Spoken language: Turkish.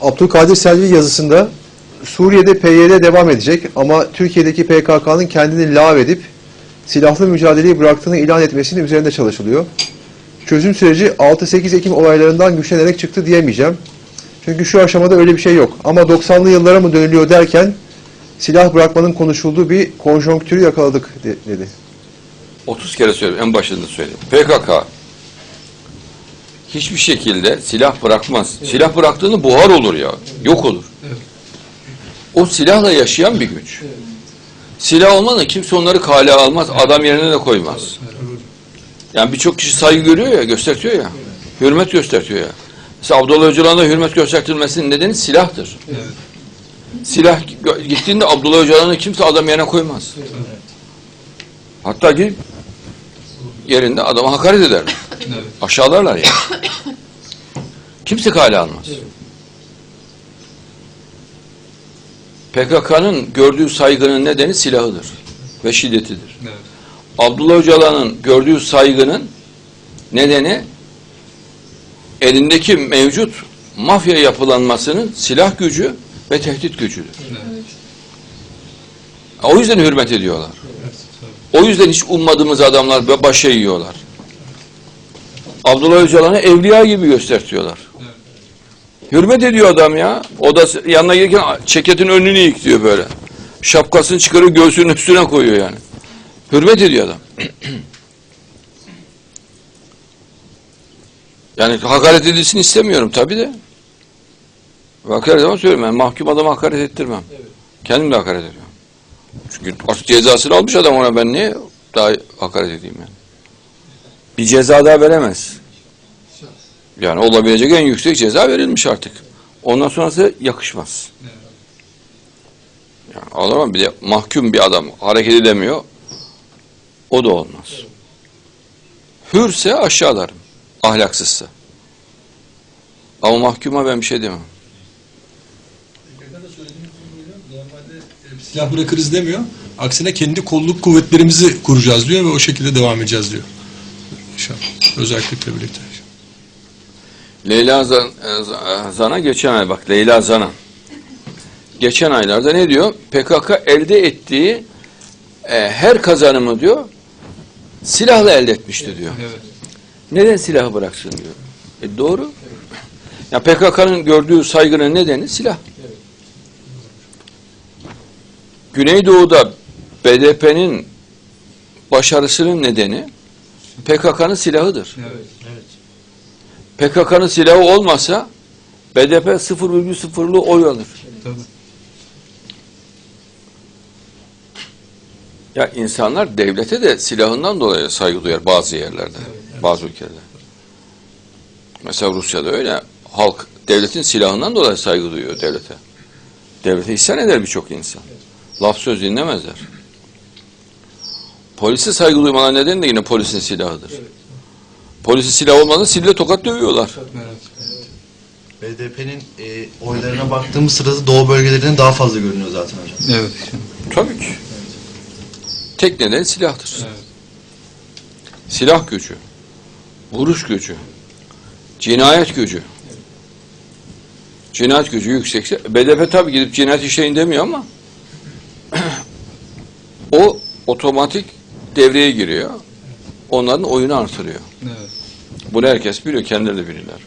Abdülkadir Selvi yazısında Suriye'de PYD devam edecek ama Türkiye'deki PKK'nın kendini lağvedip silahlı mücadeleyi bıraktığını ilan etmesinin üzerinde çalışılıyor. Çözüm süreci 6-8 Ekim olaylarından güçlenerek çıktı diyemeyeceğim. Çünkü şu aşamada öyle bir şey yok. Ama 90'lı yıllara mı dönülüyor derken silah bırakmanın konuşulduğu bir konjonktürü yakaladık de- dedi. 30 kere söyledim, en başında söyledim. PKK hiçbir şekilde silah bırakmaz. Silah bıraktığında buhar olur ya, yok olur. O silahla yaşayan bir güç. Silah olmadan kimse onları kale almaz, adam yerine de koymaz. Yani birçok kişi saygı görüyor ya, göstertiyor ya. Hürmet göstertiyor ya. Mesela Abdullah Öcalan'a hürmet göstertilmesinin nedeni silahtır. Silah gö- gittiğinde Abdullah Öcalan'ı kimse adam yerine koymaz. Hatta gidip yerinde adama hakaret eder. Aşağılarlar yani. Kimse kale almaz. PKK'nın gördüğü saygının nedeni silahıdır ve şiddetidir. Abdullah Öcalan'ın gördüğü saygının nedeni elindeki mevcut mafya yapılanmasının silah gücü ve tehdit gücüdür. O yüzden hürmet ediyorlar. O yüzden hiç ummadığımız adamlar başa yiyorlar. Abdullah Öcalan'ı evliya gibi göstertiyorlar. Hürmet ediyor adam ya. O da yanına gelirken ceketin önünü yıkıyor böyle. Şapkasını çıkarıyor göğsünün üstüne koyuyor yani. Hürmet ediyor adam. yani hakaret edilsin istemiyorum tabii de. Hakaret ama söylüyorum. Ben mahkum adama hakaret ettirmem. Kendim de hakaret ediyorum. Çünkü artık cezasını almış adam ona ben niye daha hakaret edeyim yani. Bir ceza daha veremez. Yani olabilecek en yüksek ceza verilmiş artık. Ondan sonrası yakışmaz. Yani adama bir de mahkum bir adam hareket edemiyor. O da olmaz. Hürse aşağılarım. Ahlaksızsa. Ama mahkuma ben bir şey demem. E, silah bırakırız demiyor. Aksine kendi kolluk kuvvetlerimizi kuracağız diyor ve o şekilde devam edeceğiz diyor. İnşallah. Özellikle birlikte. Leyla Zan, e, Zan'a geçen ay bak Leyla Zan'a. Geçen aylarda ne diyor? PKK elde ettiği e, her kazanımı diyor silahla elde etmişti diyor. Evet. Neden silahı bıraksın diyor. E doğru. Ya PKK'nın gördüğü saygının nedeni silah. Güneydoğu'da BDP'nin başarısının nedeni PKK'nın silahıdır. Evet. PKK'nın silahı olmasa BDP 0,0'lu oy alır. Tabii. Ya insanlar devlete de silahından dolayı saygı duyar bazı yerlerde, bazı ülkelerde. Mesela Rusya'da öyle. Halk devletin silahından dolayı saygı duyuyor devlete. Devlete isyan eder birçok insan. Laf söz dinlemezler. Polise saygı duymalar nedeni de yine polisin silahıdır. Polisin silah olmadan sille tokat dövüyorlar. BDP'nin e, oylarına baktığımız sırada doğu bölgelerinin daha fazla görünüyor zaten hocam. Evet. Tabii ki. Tek neden silahtır. Evet. Silah gücü, vuruş gücü, cinayet gücü. Cinayet gücü yüksekse, BDP tabii gidip cinayet işleyin demiyor ama o otomatik devreye giriyor. Onların oyunu artırıyor. Evet. Bunu herkes biliyor, kendileri de bilirler.